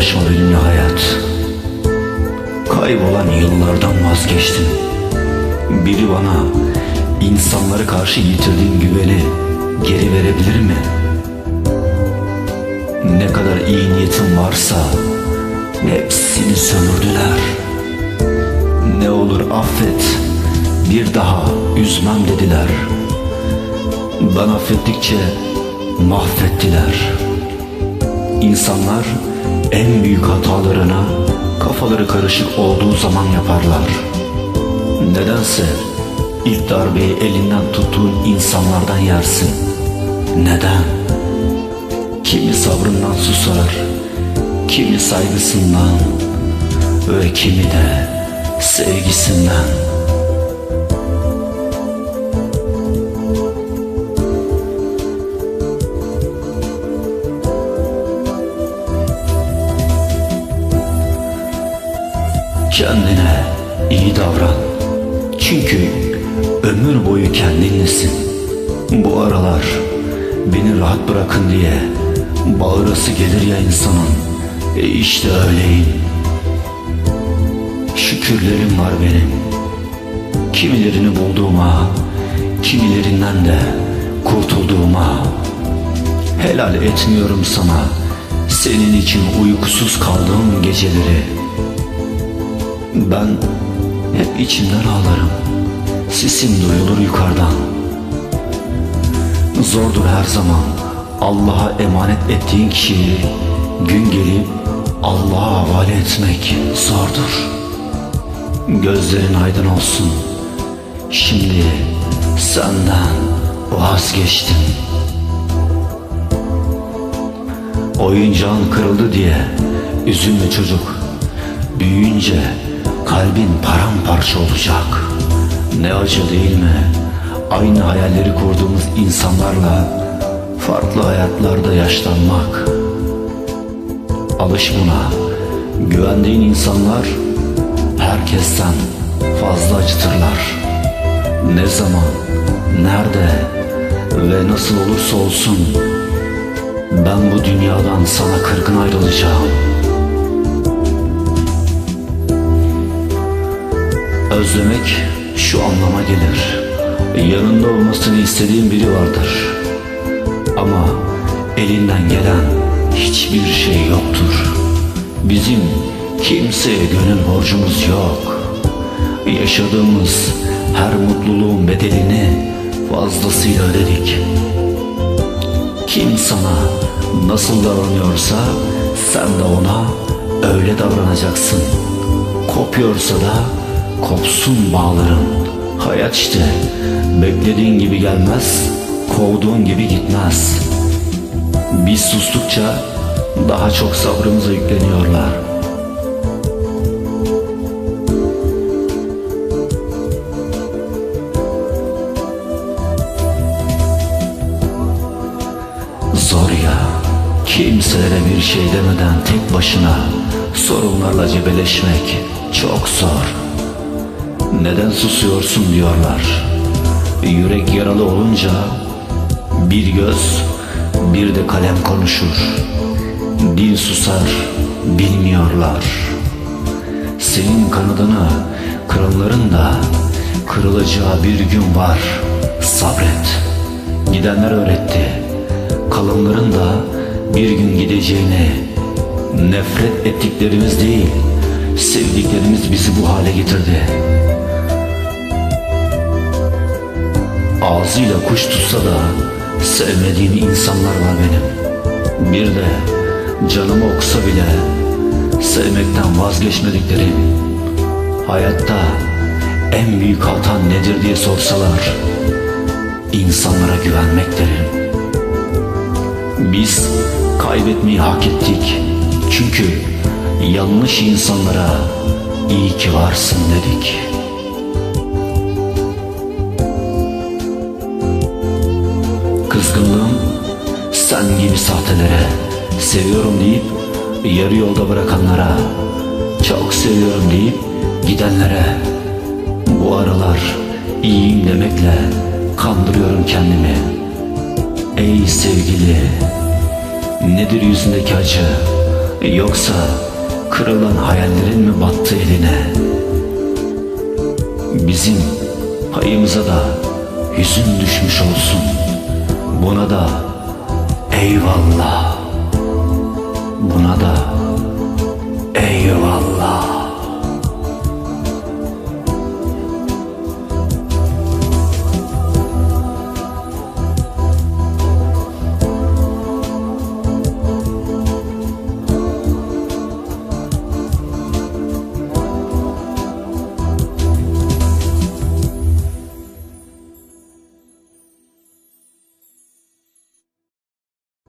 uğraşma benimle hayat. Kaybolan yıllardan vazgeçtim. Biri bana insanlara karşı yitirdiğim güveni geri verebilir mi? Ne kadar iyi niyetim varsa hepsini sömürdüler. Ne olur affet, bir daha üzmem dediler. Ben affettikçe mahvettiler. İnsanlar en büyük hatalarına kafaları karışık olduğu zaman yaparlar. Nedense ilk darbeyi elinden tuttuğun insanlardan yersin. Neden? Kimi sabrından susar, kimi saygısından ve kimi de sevgisinden. Kendine iyi davran. Çünkü ömür boyu kendinlesin. Bu aralar beni rahat bırakın diye bağırası gelir ya insanın. E işte öyleyim. Şükürlerim var benim. Kimilerini bulduğuma, kimilerinden de kurtulduğuma. Helal etmiyorum sana. Senin için uykusuz kaldığım geceleri. Ben hep içimden ağlarım. Sesim duyulur yukarıdan. Zordur her zaman Allah'a emanet ettiğin kişiyi gün gelip Allah'a havale etmek zordur. Gözlerin aydın olsun. Şimdi senden vazgeçtim. Oyuncağın kırıldı diye üzülme çocuk. Büyüyünce kalbin paramparça olacak. Ne acı değil mi? Aynı hayalleri kurduğumuz insanlarla farklı hayatlarda yaşlanmak. Alış buna. Güvendiğin insanlar herkesten fazla acıtırlar. Ne zaman, nerede ve nasıl olursa olsun ben bu dünyadan sana kırgın ayrılacağım. Özlemek şu anlama gelir. Yanında olmasını istediğin biri vardır. Ama elinden gelen hiçbir şey yoktur. Bizim kimseye gönül borcumuz yok. Yaşadığımız her mutluluğun bedelini fazlasıyla ödedik. Kim sana nasıl davranıyorsa sen de ona öyle davranacaksın. Kopuyorsa da kopsun bağların. Hayat işte beklediğin gibi gelmez, kovduğun gibi gitmez. Biz sustukça daha çok sabrımıza yükleniyorlar. Zor ya. Kimselere bir şey demeden tek başına sorunlarla cebeleşmek çok zor. Neden susuyorsun diyorlar. Yürek yaralı olunca bir göz bir de kalem konuşur. Dil susar bilmiyorlar. Senin kanadını kıranların da kırılacağı bir gün var. Sabret. Gidenler öğretti. Kalanların da bir gün gideceğini nefret ettiklerimiz değil, sevdiklerimiz bizi bu hale getirdi. Ağzıyla kuş tutsa da sevmediğim insanlar var benim. Bir de canımı okusa bile sevmekten vazgeçmediklerim. Hayatta en büyük hatan nedir diye sorsalar insanlara güvenmek derim. Biz kaybetmeyi hak ettik. Çünkü yanlış insanlara iyi ki varsın dedik. Kızgınlığım sen gibi sahtelere seviyorum deyip yarı yolda bırakanlara çok seviyorum deyip gidenlere bu aralar iyiyim demekle kandırıyorum kendimi. Ey sevgili, nedir yüzündeki acı? Yoksa kırılan hayallerin mi battı eline? Bizim payımıza da hüzün düşmüş olsun. Buna da eyvallah. Buna da